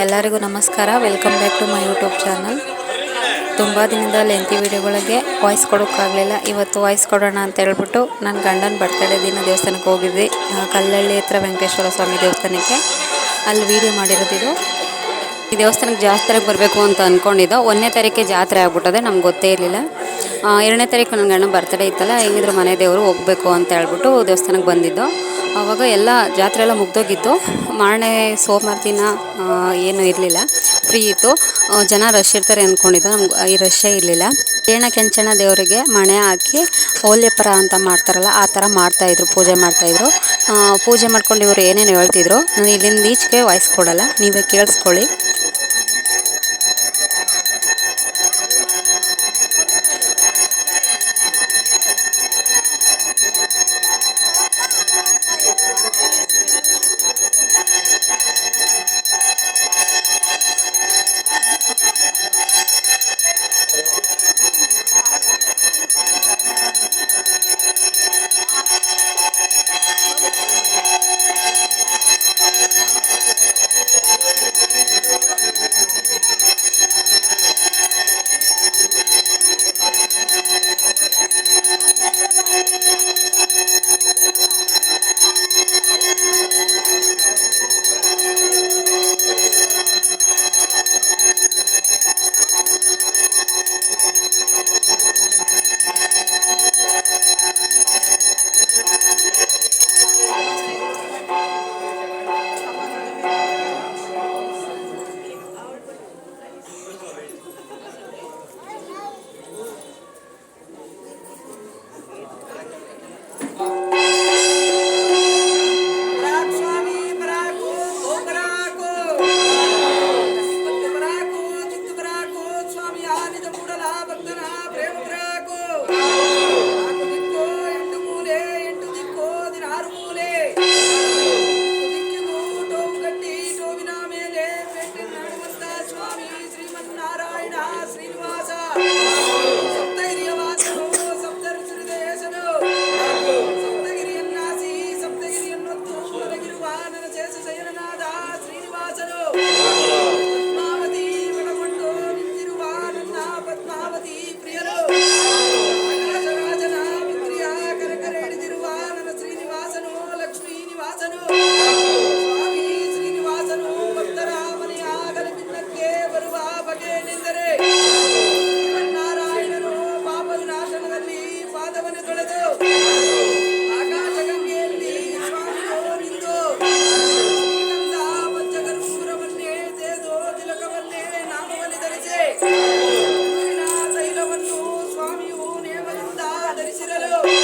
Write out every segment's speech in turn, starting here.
ಎಲ್ಲರಿಗೂ ನಮಸ್ಕಾರ. Welcome back to my YouTube channel ತುಂಬ ದಿನದ ಲೆಂತಿ ವಿಡಿಯೋಗಳಿಗೆ ವಾಯ್ಸ್ ಕೊಡೋಕ್ಕಾಗಲಿಲ್ಲ. ಇವತ್ತು ವಾಯ್ಸ್ ಕೊಡೋಣ ಅಂತ ಹೇಳ್ಬಿಟ್ಟು ನನ್ನ ಗಂಡನ ಬರ್ತಡೇ ದಿನ ದೇವಸ್ಥಾನಕ್ಕೆ ಹೋಗಿದ್ವಿ ಕಲ್ಲಳ್ಳಿ ಹತ್ರ ವೆಂಕಟೇಶ್ವರ ಸ್ವಾಮಿ ದೇವಸ್ಥಾನಕ್ಕೆ. ಅಲ್ಲಿ ವಿಡಿಯೋ ಮಾಡಿರೋದಿದು ಈ ದೇವಸ್ಥಾನಕ್ಕೆ ಜಾತ್ರೆಗೆ ಬರಬೇಕು ಅಂತ ಅಂದ್ಕೊಂಡಿದ್ದೋ ಒಂದನೇ ತಾರೀಕೆ ಜಾತ್ರೆ ಆಗ್ಬಿಟ್ಟದೆ, ನಮ್ಗೆ ಗೊತ್ತೇ ಇರಲಿಲ್ಲ. ಎರಡನೇ ತಾರೀಕು ನನ್ನ ಗಂಡನ ಬರ್ತಡೇ ಇತ್ತಲ್ಲ, ಹೆಂಗಿದ್ರು ಮನೆ ದೇವರು ಹೋಗಬೇಕು ಅಂತ ಹೇಳ್ಬಿಟ್ಟು ದೇವಸ್ಥಾನಕ್ಕೆ ಬಂದಿದ್ದು. ಆವಾಗ ಎಲ್ಲ ಜಾತ್ರೆ ಎಲ್ಲ ಮುಗ್ದೋಗಿತ್ತು. ಮಾರನೇ ಸೋಮವಾರ ದಿನ ಏನು ಇರಲಿಲ್ಲ. ಫ್ರೀ ಇತ್ತು. ಜನ ರಶ್ ಇರ್ತಾರೆ ಅಂದ್ಕೊಂಡಿದ್ದು ನಮ್ಗೆ ಈ ರಶ್ಶೇ ಇರಲಿಲ್ಲ. ಏಣ ಕೆಂಚಣ ದೇವರಿಗೆ ಮಣೆ ಹಾಕಿ ಓಲ್ಯಪರ ಅಂತ ಮಾಡ್ತಾರಲ್ಲ, ಆ ಥರ ಮಾಡ್ತಾಯಿದ್ರು ಪೂಜೆ ಮಾಡ್ತಾಯಿದ್ರು ಪೂಜೆ ಮಾಡ್ಕೊಂಡು ಇವರು ಏನೇನು ಹೇಳ್ತಿದ್ರು. ನಾನು ಇಲ್ಲಿಂದ ಈಚೆಗೆ ವಾಯ್ಸ್ ಕೊಡಲ್ಲ. ನೀವೇ ಕೇಳಿಸ್ಕೊಳ್ಳಿ. ಭಾರತವನ್ನು ತೊಳೆದು ಆಕಾಶಗಂಗೆಯಲ್ಲಿ ಸ್ವಾಮಿ ಅವರಿಂದು ಶ್ರೀಗಂಧ ಪಂಚಕರ್ಪೂರವನ್ನೇ ಸೇದು ತಿಲಕವನ್ನೇ ನಾಮವನ್ನು ಧರಿಸಿ ತೈಲವನ್ನು ಸ್ವಾಮಿಯು ನೇಮದಿಂದ ಧರಿಸಿರಲು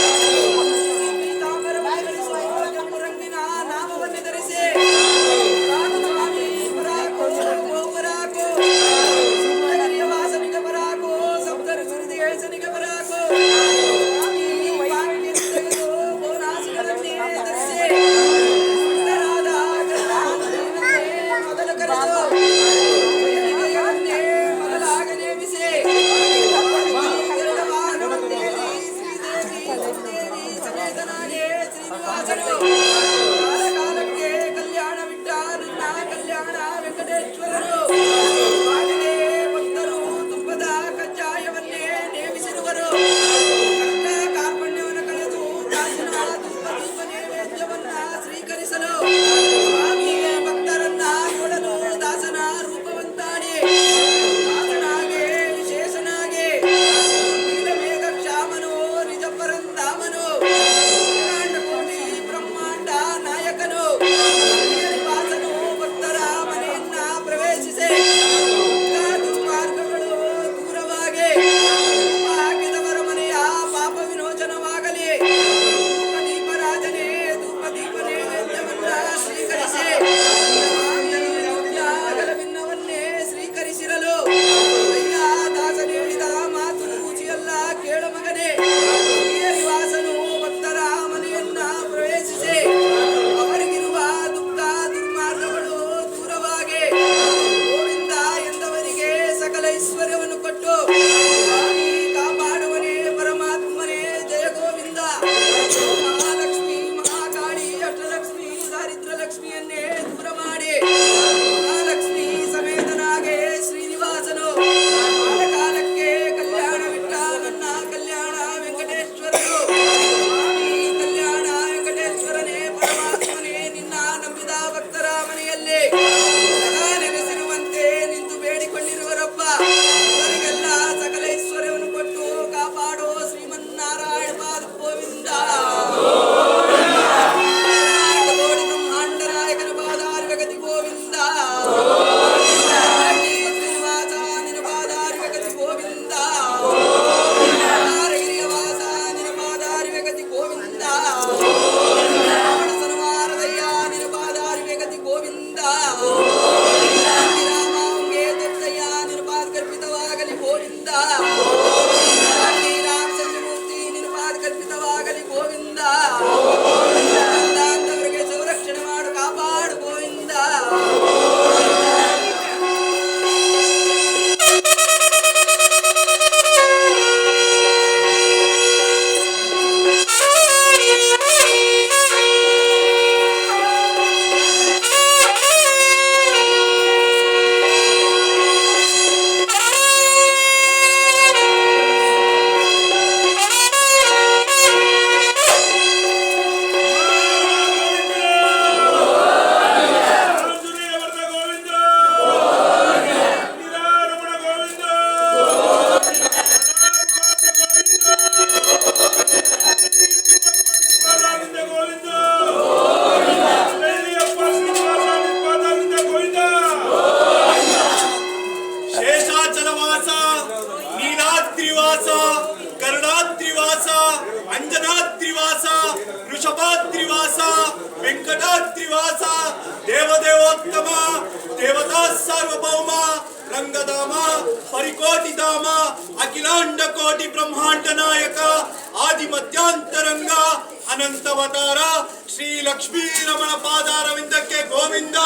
ಲಕ್ಷ್ಮೀ ರಮಣ ಪಾದಾರವಿಂದಕ್ಕೆ ಗೋವಿಂದ.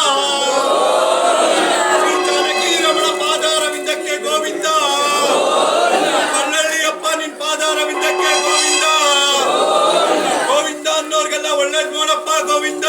ಶ್ರೀ ಜಾನಕಿ ರಮಣ ಪಾದಾರವಿಂದಕ್ಕೆ ಗೋವಿಂದ. ಮಳ್ಳಳ್ಳಿಯಪ್ಪ ನಿನ್ ಪಾದಾರವಿಂದಕ್ಕೆ ಗೋವಿಂದ. ಗೋವಿಂದ ಅನ್ನೋರ್ಗೆಲ್ಲ ಒಳ್ಳೇದ್ ನೋಡಪ್ಪ, ಗೋವಿಂದ.